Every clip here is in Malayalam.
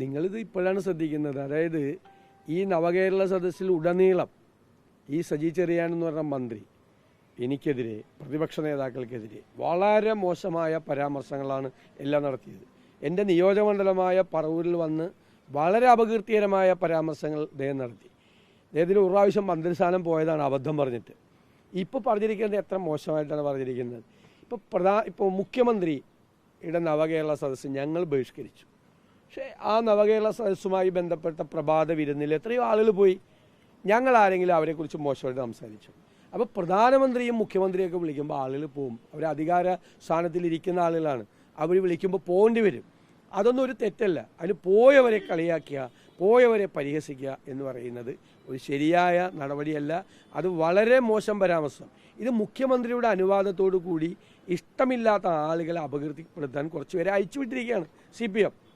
നിങ്ങളിത് ഇപ്പോഴാണ് ശ്രദ്ധിക്കുന്നത്. അതായത് ഈ നവകേരള സദസ്സിൽ ഉടനീളം ഈ സജി ചെറിയാൻ എന്ന് പറഞ്ഞ മന്ത്രി എനിക്കെതിരെ പ്രതിപക്ഷ നേതാക്കൾക്കെതിരെ വളരെ മോശമായ പരാമർശങ്ങളാണ് എല്ലാം നടത്തിയത്. എന്റെ നിയോജകമണ്ഡലമായ പറവൂരിൽ വന്ന് വളരെ അപകീർത്തികരമായ പരാമർശങ്ങൾ അദ്ദേഹം നടത്തി. അദ്ദേഹത്തിന് ഒരു പ്രാവശ്യം മന്ത്രിസ്ഥാനം പോയതാണ് അബദ്ധം പറഞ്ഞിട്ട്. ഇപ്പോൾ പറഞ്ഞിരിക്കുന്നത് എത്ര മോശമായിട്ടാണ് പറഞ്ഞിരിക്കുന്നത്. ഇപ്പോൾ പ്രധാ ഇപ്പോൾ മുഖ്യമന്ത്രിയുടെ നവകേരള സദസ്സ് ഞങ്ങൾ ബഹിഷ്കരിച്ചു. പക്ഷേ ആ നവകേരള സദസ്സുമായി ബന്ധപ്പെട്ട പ്രഭാത വിരുന്നിൽ എത്രയോ ആളുകൾ പോയി. ഞങ്ങൾ ആരെങ്കിലും അവരെക്കുറിച്ച് മോശമായിട്ട് സംസാരിച്ചു. അപ്പോൾ പ്രധാനമന്ത്രിയും മുഖ്യമന്ത്രിയൊക്കെ വിളിക്കുമ്പോൾ ആളുകൾ പോവും. അവർ അധികാര സ്ഥാനത്തിലിരിക്കുന്ന ആളുകളാണ്. അവർ വിളിക്കുമ്പോൾ പോകേണ്ടി വരും. അതൊന്നും ഒരു തെറ്റല്ല. അതിന് പോയവരെ കളിയാക്കുക പോയവരെ പരിഹസിക്കുക എന്ന് പറയുന്നത് ഒരു ശരിയായ നടപടിയല്ല. അത് വളരെ മോശം പരാമർശം. ഇത് മുഖ്യമന്ത്രിയുടെ അനുവാദത്തോടു കൂടി ഇഷ്ടമില്ലാത്ത ആളുകളെ അപകീർത്തിപ്പെടുത്താൻ കുറച്ച് പേരെ അയച്ചുവിട്ടിരിക്കുകയാണ് സി പി എം.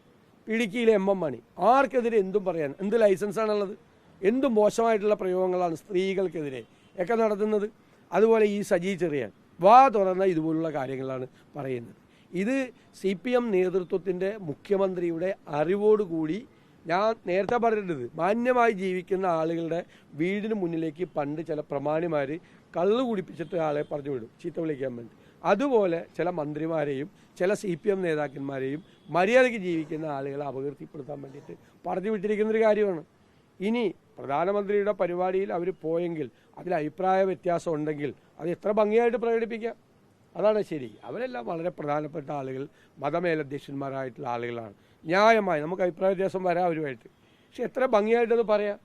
ഇടുക്കിയിലെ എം എം മണി. ആർക്കെതിരെ എന്തും പറയാൻ എന്ത് ലൈസൻസാണുള്ളത് എന്ത് മോശമായിട്ടുള്ള പ്രയോഗങ്ങളാണ് സ്ത്രീകൾക്കെതിരെ ഒക്കെ നടത്തുന്നത്? അതുപോലെ ഈ സജി ചെറിയാൻ. വാ തുറന്ന ഇതുപോലുള്ള കാര്യങ്ങളാണ് പറയുന്നത്. ഇത് സി പി എം നേതൃത്വത്തിന്റെ മുഖ്യമന്ത്രിയുടെ അറിവോടുകൂടി ഞാൻ നേരത്തെ പറഞ്ഞിട്ടുണ്ട് മാന്യമായി ജീവിക്കുന്ന ആളുകളുടെ വീടിന് മുന്നിലേക്ക് പണ്ട് ചില പ്രമാണിമാർ കള്ളു കുടിപ്പിച്ചിട്ട് ആളെ പറഞ്ഞു വിടും ചീത്ത വിളിക്കാൻ വേണ്ടി. അതുപോലെ ചില മന്ത്രിമാരെയും ചില സി പി എം നേതാക്കന്മാരെയും മര്യാദയ്ക്ക് ജീവിക്കുന്ന ആളുകളെ അപകീർത്തിപ്പെടുത്താൻ വേണ്ടിയിട്ട് പറഞ്ഞു വിട്ടിരിക്കുന്നൊരു കാര്യമാണ്. ഇനി പ്രധാനമന്ത്രിയുടെ പരിപാടിയിൽ അവർ പോയെങ്കിൽ അതിൽ അഭിപ്രായ വ്യത്യാസം ഉണ്ടെങ്കിൽ അത് എത്ര ഭംഗിയായിട്ട് പ്രകടിപ്പിക്കാം. അതാണ് ശരി. അവരെല്ലാം വളരെ പ്രധാനപ്പെട്ട ആളുകൾ മതമേലധ്യക്ഷന്മാരായിട്ടുള്ള ആളുകളാണ്. ന്യായമായി നമുക്ക് അഭിപ്രായ വ്യത്യാസം വരാം അവരുമായിട്ട്. പക്ഷെ എത്ര ഭംഗിയായിട്ടത് പറയാം?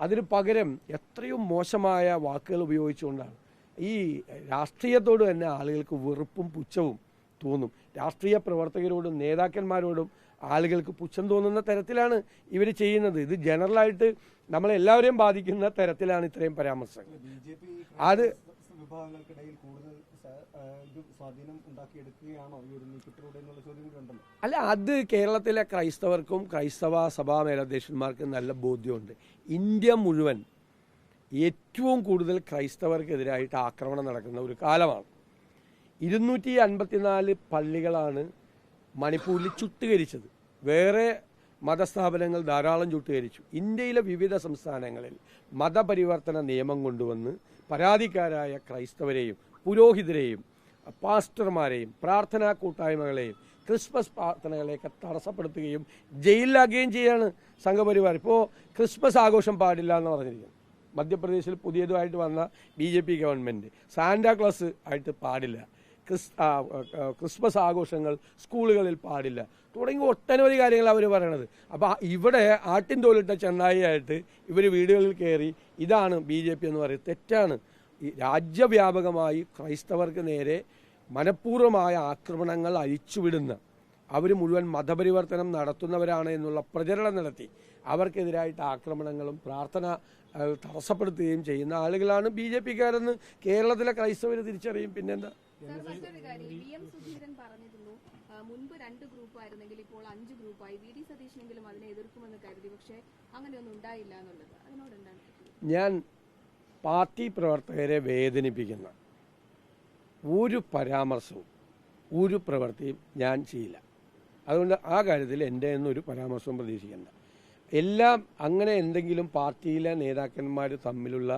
അതിന് പകരം എത്രയും മോശമായ വാക്കുകൾ ഉപയോഗിച്ചുകൊണ്ടാണ്. ഈ രാഷ്ട്രീയത്തോട് തന്നെ ആളുകൾക്ക് വെറുപ്പും പുച്ഛവും തോന്നും. രാഷ്ട്രീയ പ്രവർത്തകരോടും നേതാക്കന്മാരോടും ആളുകൾക്ക് പുച്ഛം തോന്നുന്ന തരത്തിലാണ് ഇവർ ചെയ്യുന്നത്. ഇത് ജനറലായിട്ട് നമ്മളെല്ലാവരെയും ബാധിക്കുന്ന തരത്തിലാണ് ഇത്രയും പരാമർശങ്ങൾ. അത് വിഭാഗങ്ങൾക്കിടയിൽ കൂടുതൽ സ്വാധീനം ഉണ്ടാക്കിയെടുക്കുകയാണോ? ഈ ഒരു നീക്കത്തിലൂടെ എന്നുള്ള ചോദ്യം കൂടി ഉണ്ടല്ലോ. അല്ല അത് കേരളത്തിലെ ക്രൈസ്തവർക്കും ക്രൈസ്തവ സഭാ മേലധ്യക്ഷന്മാർക്കും നല്ല ബോധ്യമുണ്ട്. ഇന്ത്യ മുഴുവൻ ഏറ്റവും കൂടുതൽ ക്രൈസ്തവർക്കെതിരായിട്ട് ആക്രമണം നടക്കുന്ന ഒരു കാലമാണ്. ഇരുന്നൂറ്റി അൻപത്തിനാല് പള്ളികളാണ് മണിപ്പൂരിൽ ചുട്ടുകരിച്ചത്. വേറെ മതസ്ഥാപനങ്ങൾ ധാരാളം ചുട്ടുകരിച്ചു. ഇന്ത്യയിലെ വിവിധ സംസ്ഥാനങ്ങളിൽ മതപരിവർത്തന നിയമം കൊണ്ടുവന്ന് പരാതിക്കാരായ ക്രൈസ്തവരെയും പുരോഹിതരെയും പാസ്റ്റർമാരെയും പ്രാർത്ഥനാ കൂട്ടായ്മകളെയും ക്രിസ്മസ് പ്രാർത്ഥനകളെയൊക്കെ തടസ്സപ്പെടുത്തുകയും ജയിലിലാക്കുകയും ചെയ്യാണ് സംഘപരിവാർ. ഇപ്പോൾ ക്രിസ്മസ് ആഘോഷം പാടില്ല എന്ന് പറഞ്ഞിരിക്കുന്നു. മധ്യപ്രദേശിൽ പുതിയതുമായിട്ട് വന്ന B J P government Santa Claus ആയിട്ട് പാടില്ല. ക്രിസ് ക്രിസ്മസ് ആഘോഷങ്ങൾ സ്കൂളുകളിൽ പാടില്ല. തുടങ്ങി ഒട്ടനവധി കാര്യങ്ങൾ അവർ പറയണത്. അപ്പോൾ ഇവിടെ ആട്ടിൻ തോലിട്ട ചെന്നായിയായിട്ട് ഇവർ വീടുകളിൽ കയറി ഇതാണ് ബി ജെ പി എന്ന് പറയുന്നത്. തെറ്റാണ്. ഈ രാജ്യവ്യാപകമായി ക്രൈസ്തവർക്ക് നേരെ മനഃപൂർവമായ ആക്രമണങ്ങൾ അഴിച്ചുവിടുന്ന അവർ മുഴുവൻ മതപരിവർത്തനം നടത്തുന്നവരാണ് എന്നുള്ള പ്രചരണം നടത്തി. അവർക്കെതിരായിട്ട് ആക്രമണങ്ങളും പ്രാർത്ഥന തടസ്സപ്പെടുത്തുകയും ചെയ്യുന്ന ആളുകളാണ് ബി ജെ പിക്കാരെന്ന് കേരളത്തിലെ ക്രൈസ്തവർ തിരിച്ചറിയും. പിന്നെന്താ? മറ്റൊരു കാര്യം. വി എം സുധീരൻ പറഞ്ഞിരുന്നു. മുൻപ് രണ്ട് ഗ്രൂപ്പ് ആയിരുന്നെങ്കിൽ ഇപ്പോൾ അഞ്ച് ഗ്രൂപ്പായി. വി ഡി സതീഷിനെങ്കിലും അതിനെ എതിർക്കുമെന്ന് കരുതി. പക്ഷേ അങ്ങനെയൊന്നും ഉണ്ടായില്ല എന്നുള്ളത്. അതിനോട് എന്താണ് ഞാൻ പാർട്ടി പ്രവർത്തകരെ വേദനിപ്പിക്കുന്ന ഒരു പരാമർശവും ഒരു പ്രവൃത്തിയും ഞാൻ ചെയ്യില്ല. അതുകൊണ്ട് ആ കാര്യത്തിൽ എന്റെ എന്നൊരു പരാമർശവും പ്രതീക്ഷിക്കേണ്ട. എല്ലാം അങ്ങനെ എന്തെങ്കിലും പാർട്ടിയിലെ നേതാക്കന്മാർ തമ്മിലുള്ള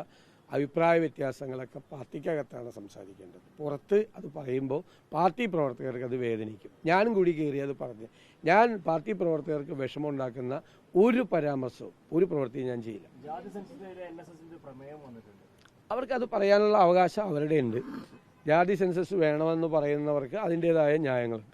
അഭിപ്രായ വ്യത്യാസങ്ങളൊക്കെ പാർട്ടിക്കകത്താണ് സംസാരിക്കേണ്ടത്. പുറത്ത് അത് പറയുമ്പോൾ പാർട്ടി പ്രവർത്തകർക്ക് അത് വേദനിക്കും. ഞാനും കൂടി കയറി അത് പറഞ്ഞു. ഞാൻ പാർട്ടി പ്രവർത്തകർക്ക് വിഷമം ഉണ്ടാക്കുന്ന ഒരു പരാമർശവും ഒരു പ്രവൃത്തിയും ഞാൻ ചെയ്യില്ല. ജാതി അത് അവർക്കത് പറയാനുള്ള അവകാശം അവരുടെ ഉണ്ട് ജാതി സെൻസസ് വേണമെന്ന് പറയുന്നവർക്ക് അതിന്റെതായ ന്യായങ്ങളുണ്ട്.